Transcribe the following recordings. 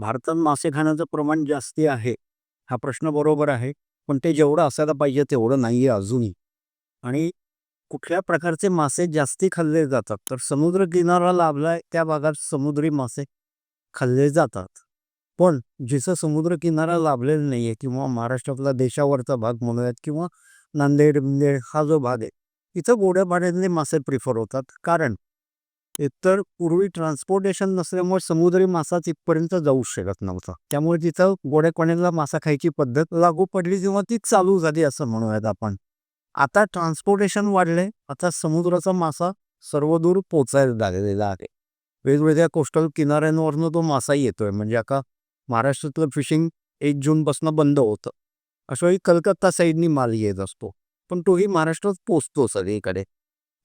भारतात मासे खाण्याचं प्रमाण जास्ती आहे. हा प्रश्न बरोबर आहे. पण ते जेवढं असायला पाहिजे तेवढं नाही आहे अजूनही. आणि कुठल्या प्रकारचे मासे जास्ती खाल्ले जातात, तर समुद्र किनारा लाभलाय त्या भागात समुद्री मासे खाल्ले जातात. पण जिथं समुद्र किनारा लाभलेला आहे किंवा महाराष्ट्रातला देशावरचा भाग म्हणूयात किंवा नांदेड-बिंदेड हा जो भाग आहे, इथं गोड्या पाण्यातले मासे प्रिफर होतात. कारण एकतर पूर्वी ट्रान्सपोर्टेशन नसल्यामुळे समुद्री मासा तिथपर्यंत जाऊ शकत नव्हता. त्यामुळे तिथं गोड्या पाण्यातला मासा खायची पद्धत लागू पडली किंवा ती चालू झाली असं म्हणूयात आपण. आता ट्रान्सपोर्टेशन वाढलंय. आता समुद्राचा मासा सर्वदूर पोचायला लागलेला आहे. वेगवेगळ्या कोस्टल किनाऱ्यांवरनं तो मासा येतोय. म्हणजे आता महाराष्ट्रातलं फिशिंग एक जूनपासून बंद होतं. अशावेळी कलकत्ता साईडनी माल येत असतो. पण तोही महाराष्ट्रात पोचतो सगळीकडे.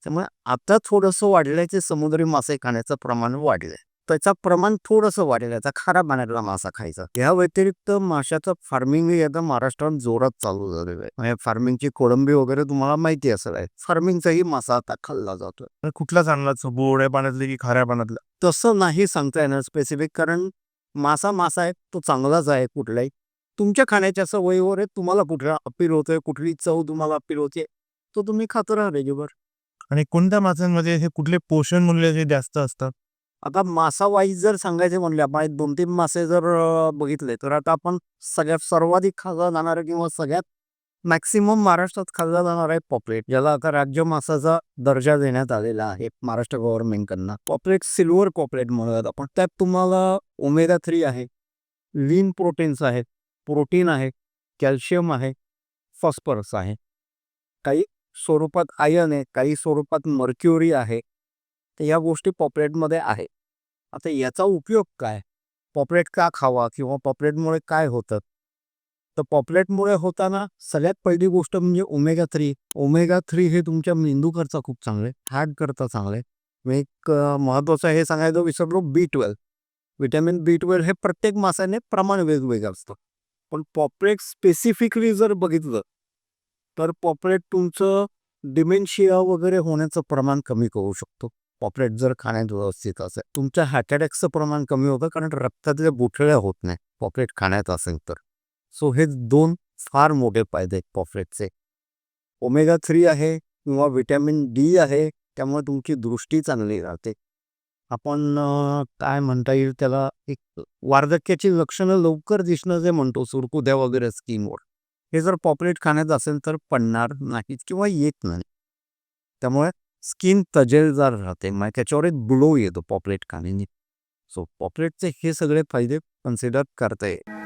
त्यामुळे आता थोडंसं वाढलंय ते समुद्री मासे खाण्याचं प्रमाण वाढलंय. त्याचं प्रमाण थोडंसं आता खाऱ्या पाण्यातला मासा खायचा. या व्यतिरिक्त माशाचं फार्मिंगही आता महाराष्ट्रात जोरात चालू झालेलं आहे. म्हणजे फार्मिंगची कोळंबी वगैरे तुम्हाला माहिती असेल आहे. फार्मिंगचाही मासा आता खाल्ला जातोय. कुठला चांगला? गोड्या पाण्यातले की खाऱ्या पाण्यातला? तसं नाही सांगता येणार स्पेसिफिक कारण मासा मासा आहे. तो चांगलाच आहे कुठलाही. तुमच्या खाण्याच्या सवयीवर आहे. तुम्हाला कुठला अपील होतोय, कुठली चव तुम्हाला अपील होते, तो तुम्ही खात राहा रेग्युलर. आणि कोणत्या माशांमध्ये हे कुठले पोषण मूल्य हे जास्त असतात? आता मासा वाईज जर सांगायचे म्हणले आपण 2-3 मासे जर बघितले तर आता आपण सगळ्यात सर्वाधिक खाल्ला जाणारा किंवा सगळ्यात मॅक्सिमम महाराष्ट्रात खाल्ला जाणारा आहे पॉपलेट. ज्याला आता राज्य मासाचा दर्जा देण्यात आलेला आहे महाराष्ट्र गव्हर्नमेंटकडनं. पॉपलेट सिल्वर पॉपलेट म्हणूयात आपण. त्यात तुम्हाला ओमेगा थ्री आहे, लीन प्रोटीन्स आहेत, प्रोटीन आहे, कॅल्शियम आहे, फॉस्फरस आहे. काही स्वरूपात आयन आहे, काही स्वरूपात मर्क्युरी आहे. तर या गोष्टी पॉपलेटमध्ये आहे. आता याचा उपयोग काय? पॉपलेट का खावा किंवा पॉपलेटमुळे काय होतं? तर पॉपलेटमुळे होताना सगळ्यात पहिली गोष्ट म्हणजे ओमेगा थ्री ओमेगा थ्री हे तुमच्या मेंदूकरता खूप चांगलं आहे. हार्टकरता चांगलं आहे. एक महत्वाचं महत्त्वाचं हे सांगायचं विसरलो B12. व्हिटॅमिन B12 हे प्रत्येक मासाने प्रमाण वेगवेगळं असतं. पण पॉपलेट स्पेसिफिकली जर बघितलं, तर पॉपरेट तुमचं डिमेन्शिया वगैरे होण्याचं प्रमाण कमी करू शकतो. पॉपरेट जर खाण्यात व्यवस्थित असेल. तुमच्या हार्ट अटॅकचं प्रमाण कमी होतं कारण रक्तातल्या गुठळ्या होत नाही. पॉपलेट खाण्यात असेल तर. सो हे दोन फार मोठे फायदे आहेत पॉपलेटचे. ओमेगा थ्री आहे किंवा व्हिटॅमिन डी आहे. त्यामुळे तुमची दृष्टी चांगली राहते. आपण काय म्हणता येईल त्याला एक वार्धक्याची लक्षणं लवकर दिसणं जे म्हणतो सुरकुद्या वगैरे स्कीमवर हे जर पॉपलेट खाण्यात असेल तर पडणार नाहीत किंवा येत नाही. त्यामुळे स्किन तजेलदार राहते. मग त्याच्यावर एक ब्लो येतो पॉपलेट खाण्याने. सो पॉपलेटचे हे सगळे फायदे कन्सिडर करता येईल.